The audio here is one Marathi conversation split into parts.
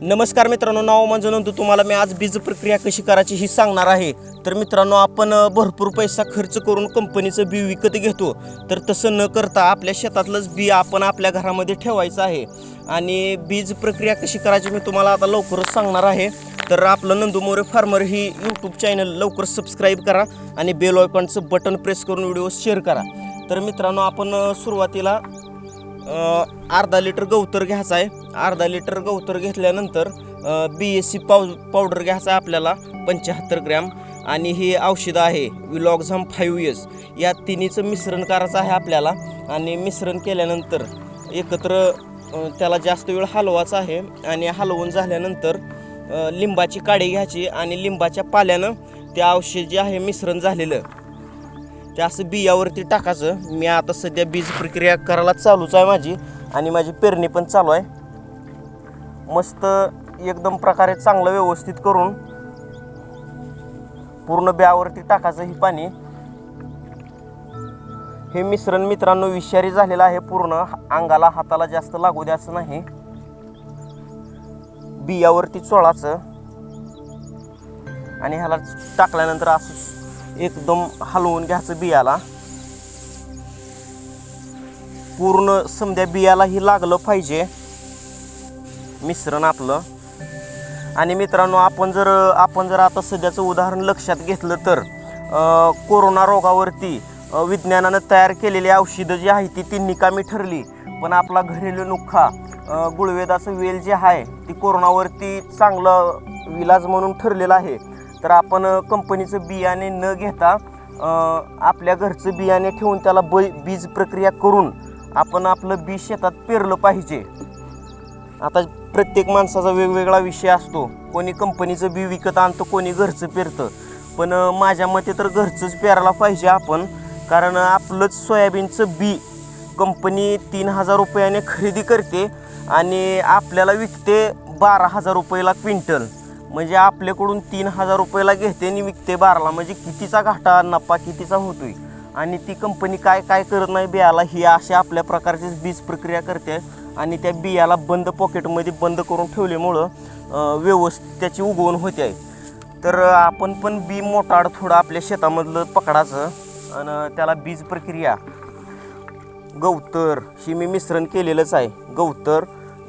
नमस्कार मित्रांनो नाव माझं नंतर तुम्हाला मी आज बीज प्रक्रिया कशी करायची ही सांगणार आहे. तर मित्रांनो आपण भरपूर पैसा खर्च करून कंपनीचं बी विकत घेतो. तर तसं न करता आपल्या शेतातलंच बी आपण आपल्या घरामध्ये ठेवायचं आहे. आणि बीज प्रक्रिया कशी करायची मी तुम्हाला आता लवकरच सांगणार आहे. तर आपलं नंदू मोरे फार्मर ही यूट्यूब चॅनल लवकर सबस्क्राईब करा आणि बेल ऑयकॉनचं बटन प्रेस करून व्हिडिओ शेअर करा. तर मित्रांनो आपण सुरुवातीला अर्धा लिटर गवतर घ्यायचा आहे. अर्धा लिटर गवतर घेतल्यानंतर बी एस सी पाव पावडर घ्यायचा आहे आपल्याला पंच्याहत्तर ग्रॅम. आणि हे औषधं आहे विलॉक्झाम फाईव्ह इयर्स. या तिन्हीचं मिश्रण करायचं आहे आपल्याला. आणि मिश्रण केल्यानंतर एकत्र त्याला जास्त वेळ हलवायचा आहे. आणि हलवून झाल्यानंतर लिंबाची काडी घ्यायची. आणि लिंबाच्या पाल्यानं ते औषध जे आहे मिश्रण झालेलं. ते असं बियावरती टाकायचं. मी आता सध्या बीज प्रक्रिया करायला चालूच आहे माझी आणि माझी पेरणी पण चालू आहे. मस्त एकदम प्रकारे चांगलं व्यवस्थित करून पूर्ण बियावरती टाकायचं ही पाणी. हे मिश्रण मित्रांनो विषारी झालेलं आहे पूर्ण. अंगाला हाताला जास्त लागू द्यायचं नाही. बियावरती चोळाचं. आणि ह्याला टाकल्यानंतर असं एकदम हलवून घ्यायचं बियाला. पूर्ण समध्या बियालाही लागलं पाहिजे. मिश्रण आपलं. आणि मित्रांनो आपण जर आपण जर आता सध्याचं उदाहरण लक्षात घेतलं तर कोरोना रोगावरती विज्ञानानं तयार केलेली औषधं जी आहे ती ती निकामी ठरली. पण आपला घरेलू नुखा गुळवेदाचं वेल जे आहे ती कोरोनावरती चांगलं विलाज म्हणून ठरलेलं आहे. तर आपण कंपनीचं बियाणे न घेता आपल्या घरचं बियाणे ठेवून त्याला ब बीज प्रक्रिया करून आपण आपलं बी शेतात पेरलं पाहिजे. आता प्रत्येक माणसाचा वेगवेगळा विषय असतो. कोणी कंपनीचं बी विकत आणतं कोणी घरचं पेरतं. पण माझ्या मते तर घरचंच पेरायला पाहिजे आपण. कारण आपलंच सोयाबीनचं बी कंपनी तीन हजार रुपयाने खरेदी करते आणि आपल्याला विकते बारा हजार रुपयाला क्विंटल. म्हणजे आपल्याकडून तीन हजार रुपयाला घेते आणि विकते बाराला. म्हणजे कितीचा घाटा नफा कितीचा होतोय? आणि ती कंपनी काय काय करत नाही बियाला? ही अशा आपल्या प्रकारची बीज प्रक्रिया करते. आणि त्या बियाला बंद पॉकेटमध्ये बंद करून ठेवल्यामुळं व्यवस्थित त्याची उगवण होते. आहे तर आपण पण बी मोटाड थोडं आपल्या शेतामधलं पकडायचं आणि त्याला बीज प्रक्रिया. गवतर ही मी मिश्रण केलेलंच आहे. गवतर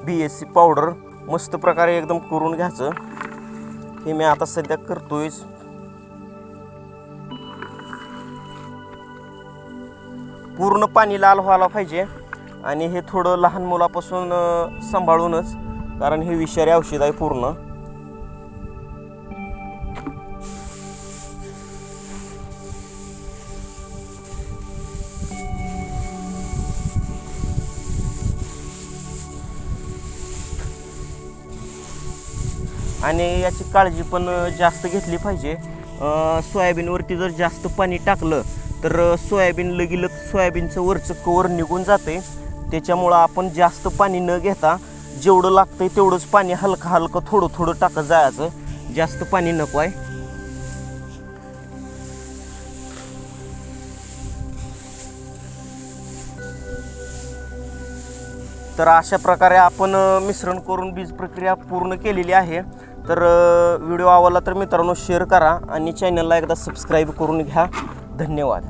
बी एस सी पावडर मस्त प्रकारे एकदम करून घ्यायचं. हे मी आता सध्या करतोयच. पूर्ण पाणी लाल व्हायला पाहिजे आणि हे थोडं लहान मुलापासून सांभाळूनच कारण हे विषारी औषध आहे पूर्ण. आणि याची काळजी पण जास्त घेतली पाहिजे. सोयाबीनवरती जर जास्त पाणी टाकलं तर सोयाबीन लगीलग सोयाबीनचं वरचं कवर निघून जाते. त्याच्यामुळं आपण जास्त पाणी न घेता जेवढं लागतं आहे तेवढंच पाणी हलकं हलकं थोडं थोडं टाकत जायचं. जास्त पाणी नको आहे. तर अशा प्रकारे आपण मिश्रण करून बीज प्रक्रिया पूर्ण केलेली आहे. तर व्हिडिओ आवडला तर मित्रांनो शेअर करा आणि चॅनलला एकदा सबस्क्राईब करून घ्या. धन्यवाद.